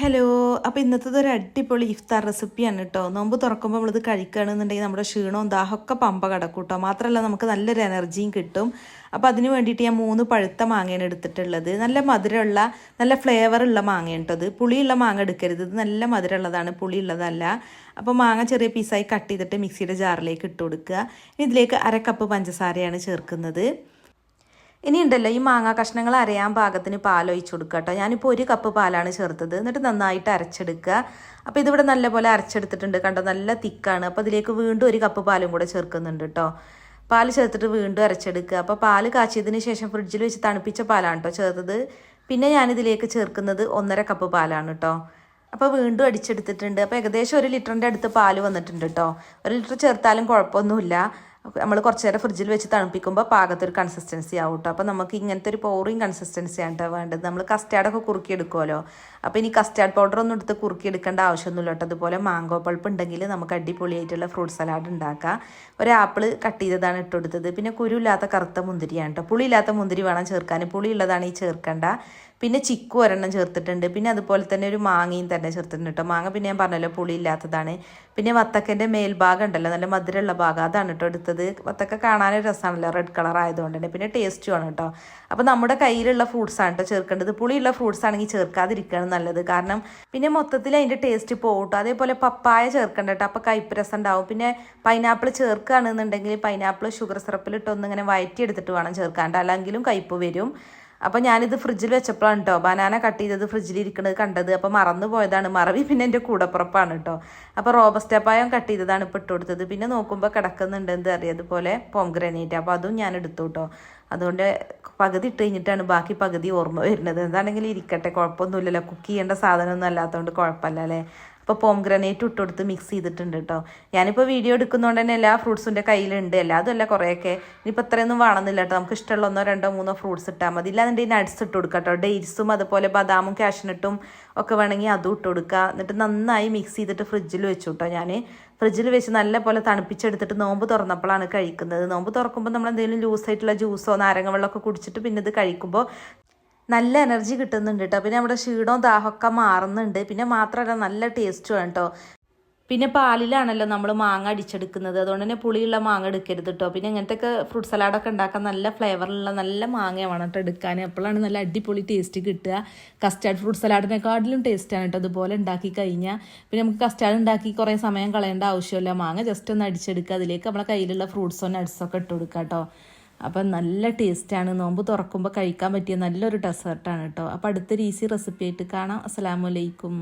Hello അപ്പോൾ ഇന്നത്തത് ഒരു അടിപൊളി ഇഫ്താർ റെസിപ്പിയാണ് കേട്ടോ നോമ്പ് തുറക്കുമ്പോൾ നമ്മളിത് കഴിക്കുകയാണെന്നുണ്ടെങ്കിൽ നമ്മുടെ ക്ഷീണവും ദാഹമൊക്കെ പമ്പ കിടക്കും കേട്ടോ മാത്രമല്ല നമുക്ക് നല്ലൊരു എനർജിയും കിട്ടും. അപ്പോൾ അതിന് വേണ്ടിയിട്ട് ഞാൻ മൂന്ന് പഴുത്ത മാങ്ങയാണ് എടുത്തിട്ടുള്ളത്. നല്ല മധുരമുള്ള നല്ല ഫ്ലേവറുള്ള മാങ്ങയാണ് കേട്ടോ ഇത്. പുളിയുള്ള മാങ്ങ എടുക്കരുത്. ഇത് നല്ല മധുരമുള്ളതാണ്. പുളിയുള്ളതല്ല. അപ്പോൾ മാങ്ങ ചെറിയ പീസായി കട്ട് ചെയ്തിട്ട് മിക്സിയുടെ ജാറിലേക്ക് ഇട്ട് കൊടുക്കുക. ഇതിലേക്ക് അര കപ്പ് പഞ്ചസാരയാണ് ചേർക്കുന്നത്. ഇനി ഉണ്ടല്ലോ ഈ മാങ്ങാ കഷ്ണങ്ങൾ അരയാൻ പാകത്തിന് പാൽ ഒഴിച്ചു കൊടുക്കുക കേട്ടോ. ഞാനിപ്പോൾ ഒരു കപ്പ് പാലാണ് ചേർത്തത്. എന്നിട്ട് നന്നായിട്ട് അരച്ചെടുക്കുക. അപ്പോൾ ഇതിവിടെ നല്ലപോലെ അരച്ചെടുത്തിട്ടുണ്ട്. കണ്ടോ? നല്ല തിക്കാണ്. അപ്പോൾ അതിലേക്ക് വീണ്ടും ഒരു കപ്പ് പാലും കൂടെ ചേർക്കുന്നുണ്ട് കേട്ടോ. പാൽ ചേർത്തിട്ട് വീണ്ടും അരച്ചെടുക്കുക. അപ്പോൾ പാൽ കാച്ചിയതിന് ശേഷം ഫ്രിഡ്ജിൽ വെച്ച് തണുപ്പിച്ച പാലാണ് കേട്ടോ ചേർത്തത്. പിന്നെ ഞാനിതിലേക്ക് ചേർക്കുന്നത് ഒന്നര കപ്പ് പാലാണ് കേട്ടോ. അപ്പോൾ വീണ്ടും അടിച്ചെടുത്തിട്ടുണ്ട്. അപ്പോൾ ഏകദേശം ഒരു ലിറ്ററിന്റെ അടുത്ത് പാൽ വന്നിട്ടുണ്ട് കേട്ടോ. ഒരു ലിറ്റർ ചേർത്താലും കുഴപ്പമൊന്നുമില്ല. നമ്മൾ കുറച്ച് നേരം ഫ്രിഡ്ജിൽ വെച്ച് തണുപ്പിക്കുമ്പോൾ പാകത്തൊരു കൺസിസ്റ്റൻസി ആവും കേട്ടോ അപ്പോൾ നമുക്ക് ഇങ്ങനത്തെ ഒരു പോറിയും കൺസിസ്റ്റൻസി കേട്ടോ വേണ്ടത്. നമ്മൾ കസ്റ്റാർഡൊക്കെ കുറുക്കി എടുക്കുമല്ലോ അപ്പോൾ ഇനി കസ്റ്റാർഡ് പൗഡർ ഒന്നും എടുത്ത് കുറുക്കി എടുക്കേണ്ട ആവശ്യമൊന്നുമില്ല കേട്ടോ അതുപോലെ മാംഗോ പൾപ്പ് ഉണ്ടെങ്കിൽ നമുക്ക് അടിപൊളിയായിട്ടുള്ള ഫ്രൂട്ട് സലാഡ് ഉണ്ടാക്കാം. ഒരു ആപ്പിൾ കട്ട് ചെയ്തതാണ് ഇട്ടുകൊടുത്തത് പിന്നെ കുരുവില്ലാത്ത കറുത്ത മുന്തിരിയാണ് കേട്ടോ പുളിയില്ലാത്ത മുന്തിരി വേണം ചേർക്കാൻ. പുളിയുള്ളതാണ് ഈ ചേർക്കേണ്ട. പിന്നെ ചിക്കു ഒരെണ്ണം ചേർത്തിട്ടുണ്ട്. പിന്നെ അതുപോലെ തന്നെ ഒരു മാങ്ങയും തന്നെ ചേർത്തിട്ടുണ്ട് കേട്ടോ മാങ്ങ പിന്നെ ഞാൻ പറഞ്ഞല്ലോ പുളി ഇല്ലാത്തതാണ്. പിന്നെ വത്തക്കന്റെ മേൽഭാഗം ഉണ്ടല്ലോ നല്ല മധുരമുള്ള ഭാഗം. അതാണ് കേട്ടോ എടുത്തത്. വത്തക്ക കാണാനൊരു രസമാണല്ലോ റെഡ് കളർ ആയതുകൊണ്ട് തന്നെ. പിന്നെ ടേസ്റ്റുമാണ് കേട്ടോ അപ്പോൾ നമ്മുടെ കയ്യിലുള്ള ഫ്രൂട്ട്സ് ആണ് കേട്ടോ ചേർക്കേണ്ടത്. പുളിയുള്ള ഫ്രൂട്ട്സ് ആണെങ്കിൽ ചേർക്കാതിരിക്കുകയാണ് നല്ലത്. കാരണം പിന്നെ മൊത്തത്തിൽ അതിന്റെ ടേസ്റ്റ് പോകും അതേപോലെ പപ്പായ ചേർക്കണ്ട കേട്ടോ അപ്പോൾ കയ്പ്പ് രസം ഉണ്ടാവും. പിന്നെ പൈനാപ്പിൾ ചേർക്കുകയാണെന്നുണ്ടെങ്കിൽ പൈനാപ്പിൾ ഷുഗർ സിറപ്പിലിട്ടൊന്നിങ്ങനെ വയറ്റി എടുത്തിട്ട് വേണം ചേർക്കാണ്ട്. അല്ലെങ്കിലും കയ്പ്പ് വരും. അപ്പോൾ ഞാനിത് ഫ്രിഡ്ജിൽ വെച്ചപ്പോഴാണ് കേട്ടോ ബനാന കട്ട് ചെയ്തത് ഫ്രിഡ്ജിൽ ഇരിക്കുന്നത് കണ്ടത്. അപ്പോൾ മറന്നു പോയതാണ്. മറവി പിന്നെ എന്റെ കൂടപ്പുറപ്പാണ് കേട്ടോ അപ്പോൾ റോബസ്റ്റപ്പായം കട്ട് ചെയ്തതാണ് ഇപ്പോൾ ഇട്ട് കൊടുത്തത്. പിന്നെ നോക്കുമ്പോൾ കിടക്കുന്നുണ്ട് എന്ത് അറിയാം? അതുപോലെ പോംഗ്രനേറ്റ്. അപ്പോൾ അതും ഞാൻ എടുത്തു കേട്ടോ അതുകൊണ്ട് പകുതി ഇട്ട് കഴിഞ്ഞിട്ടാണ് ബാക്കി പകുതി ഓർമ്മ വരുന്നത്. എന്താണെങ്കിലും ഇരിക്കട്ടെ. കുഴപ്പമൊന്നുമില്ലല്ലോ. കുക്ക് ചെയ്യേണ്ട സാധനമൊന്നും അല്ലാത്തതുകൊണ്ട് കുഴപ്പമില്ല അല്ലേ? അപ്പോൾ പോം ഗ്രനേറ്റ് ഇട്ട് കൊടുത്ത് മിക്സ് ചെയ്തിട്ടുണ്ട് കേട്ടോ ഞാനിപ്പോൾ വീഡിയോ എടുക്കുന്നതുകൊണ്ട് തന്നെ എല്ലാ ഫ്രൂട്ട്സിന്റെ കയ്യിലുണ്ട്. എല്ലാതും അല്ല കുറേയൊക്കെ. ഇനിയിപ്പോൾ ഇത്രയൊന്നും വേണമെന്നില്ല കേട്ടോ നമുക്ക് ഇഷ്ടമുള്ള ഒന്നോ രണ്ടോ മൂന്നോ ഫ്രൂട്ട്സ് ഇട്ടാൽ മതി. ഇല്ലാന്നുണ്ടെങ്കിൽ നട്ട്സ് ഇട്ട് കൊടുക്കുക കേട്ടോ ഡേറ്റ്സും അതുപോലെ ബദാമും കാഷ്നട്ടും ഒക്കെ വേണമെങ്കിൽ അതും ഇട്ട് കൊടുക്കുക എന്നിട്ട് നന്നായി മിക്സ് ചെയ്തിട്ട് ഫ്രിഡ്ജിൽ വെച്ചു കേട്ടോ ഞാൻ ഫ്രിഡ്ജിൽ വെച്ച് നല്ല പോലെ തണുപ്പിച്ചെടുത്തിട്ട് നോമ്പ് തുറന്നപ്പോഴാണ് കഴിക്കുന്നത്. നോമ്പ് തുറക്കുമ്പോൾ നമ്മൾ എന്തെങ്കിലും ലൂസായിട്ടുള്ള ജ്യൂസോ നാരങ്ങ വെള്ളമൊക്കെ കുടിച്ചിട്ട് പിന്നെ ഇത് കഴിക്കുമ്പോൾ നല്ല എനർജി കിട്ടുന്നുണ്ട് കേട്ടോ പിന്നെ നമ്മുടെ ക്ഷീണവും ദാഹമൊക്കെ മാറുന്നുണ്ട്. പിന്നെ മാത്രമല്ല നല്ല ടേസ്റ്റുമാണ് കേട്ടോ പിന്നെ പാലിലാണല്ലോ നമ്മൾ മാങ്ങ അടിച്ചെടുക്കുന്നത്. അതുകൊണ്ട് തന്നെ പുളിയുള്ള മാങ്ങ എടുക്കരുത് കേട്ടോ പിന്നെ ഇങ്ങനത്തെയൊക്കെ ഫ്രൂട്ട് സലാഡൊക്കെ ഉണ്ടാക്കാൻ നല്ല ഫ്ലേവറുള്ള നല്ല മാങ്ങ വേണം കേട്ടോ എടുക്കാൻ. അപ്പോഴാണ് നല്ല അടിപൊളി ടേസ്റ്റ് കിട്ടുക. കസ്റ്റാർഡ് ഫ്രൂട്ട് സലാഡിനെക്കാട്ടിലും ടേസ്റ്റാണ് കേട്ടോ അതുപോലെ ഉണ്ടാക്കി കഴിഞ്ഞാൽ പിന്നെ നമുക്ക് കസ്റ്റാർഡ് ഉണ്ടാക്കി കുറേ സമയം കളയേണ്ട ആവശ്യമില്ല. മാങ്ങ ജസ്റ്റ് ഒന്ന് അടിച്ചെടുക്കുക. അതിലേക്ക് നമ്മളെ കയ്യിലുള്ള ഫ്രൂട്ട്സോ നട്ട്സൊക്കെ ഇട്ട് കൊടുക്കുക കേട്ടോ അപ്പം നല്ല ടേസ്റ്റാണ് നോമ്പ് തുറക്കുമ്പോൾ കഴിക്കാൻ പറ്റിയ നല്ലൊരു ഡെസേർട്ടാണ് കേട്ടോ അപ്പോൾ അടുത്തൊരു ഈസി റെസിപ്പി ആയിട്ട് കാണാം. അസ്സാമലൈക്കും